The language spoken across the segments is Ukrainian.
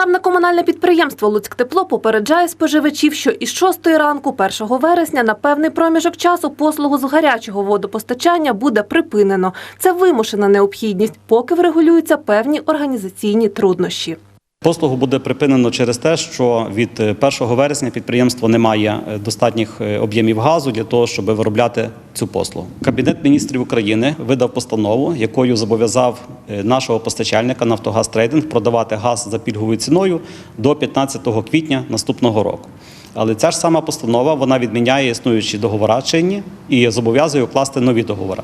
Державне комунальне підприємство «Луцьктепло» попереджає споживачів, що із 6 ранку 1 вересня на певний проміжок часу послугу з гарячого водопостачання буде припинено. Це вимушена необхідність, поки врегулюються певні організаційні труднощі. Послугу буде припинено через те, що від е, 1 вересня підприємство не має е, достатніх е, об'ємів газу для того, щоб виробляти цю послугу. Кабінет міністрів України видав постанову, якою зобов'язав е, нашого постачальника Нафтогаз Трейдинг продавати газ за пільговою ціною до 15 квітня наступного року. Але ця ж сама постанова вона відміняє існуючі договори чинні і зобов'язує укласти нові договори.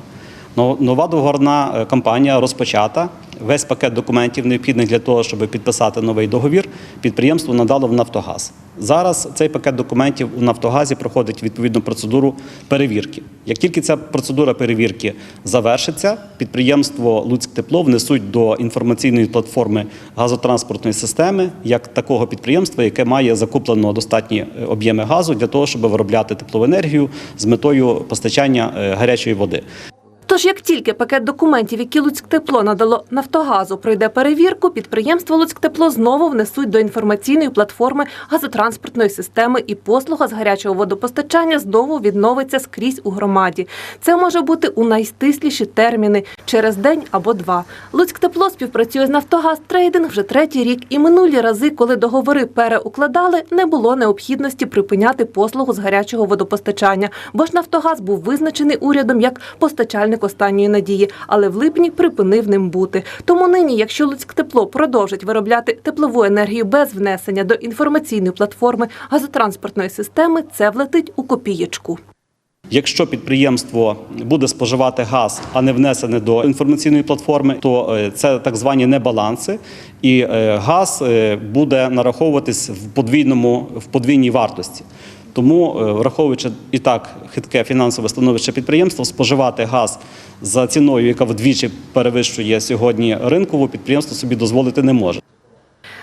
Но- Нова договорна е, кампанія розпочата. Весь пакет документів необхідних для того, щоб підписати новий договір, підприємство надало в Нафтогаз. Зараз цей пакет документів у Нафтогазі проходить відповідну процедуру перевірки. Як тільки ця процедура перевірки завершиться, підприємство Луцьктепло внесуть до інформаційної платформи газотранспортної системи як такого підприємства, яке має закуплено достатні е, об'єми газу для того, щоб виробляти теплову енергію з метою постачання е, гарячої води. Тож, як тільки пакет документів, які Луцьктепло надало Нафтогазу, пройде перевірку, підприємство Луцьктепло знову внесуть до інформаційної платформи газотранспортної системи і послуга з гарячого водопостачання знову відновиться скрізь у громаді. Це може бути у найстисліші терміни через день або два. Луцьктепло співпрацює з Нафтогаз Трейдинг вже третій рік, і минулі рази, коли договори переукладали, не було необхідності припиняти послугу з гарячого водопостачання, бо ж Нафтогаз був визначений урядом як постачальник останньої надії, але в липні припинив ним бути. Тому нині, якщо Луцьктепло продовжить виробляти теплову енергію без внесення до інформаційної платформи газотранспортної системи, це влетить у копієчку. Якщо підприємство буде споживати газ, а не внесене до інформаційної платформи, то е, це так звані небаланси, і е, газ е, буде нараховуватись в подвійному в подвійній вартості. Тому, враховуючи і так хитке фінансове становище підприємства, споживати газ за ціною, яка вдвічі перевищує сьогодні ринкову, підприємство собі дозволити не може.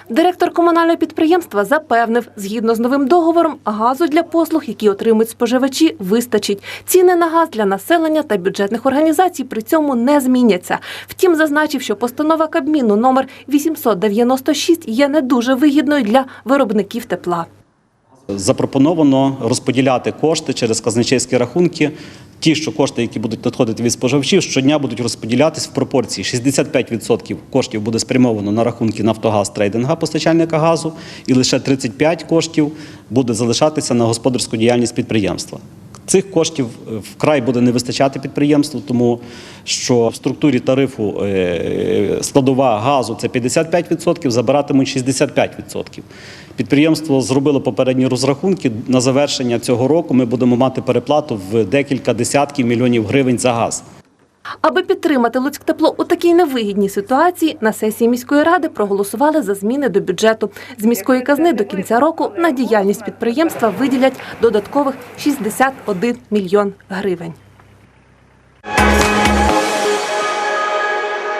Директор комунального підприємства запевнив, згідно з новим договором, газу для послуг, які отримують споживачі, вистачить. Ціни на газ для населення та бюджетних організацій при цьому не зміняться. Втім, зазначив, що постанова Кабміну номер 896 є не дуже вигідною для виробників тепла. Запропоновано розподіляти кошти через казначейські рахунки. Ті, що кошти, які будуть надходити від споживачів, щодня будуть розподілятись в пропорції 65% коштів буде спрямовано на рахунки Нафтогаз трейдинга постачальника газу, і лише 35 коштів буде залишатися на господарську діяльність підприємства. Цих коштів е, вкрай буде не вистачати підприємству, тому що в структурі тарифу е, складова газу це 55%, забиратимуть 65%. Підприємство зробило попередні розрахунки. На завершення цього року ми будемо мати переплату в декілька десятків мільйонів гривень за газ. Аби підтримати Луцьктепло у такій невигідній ситуації, на сесії міської ради проголосували за зміни до бюджету. З міської казни до кінця року на діяльність підприємства виділять додаткових 61 мільйон гривень.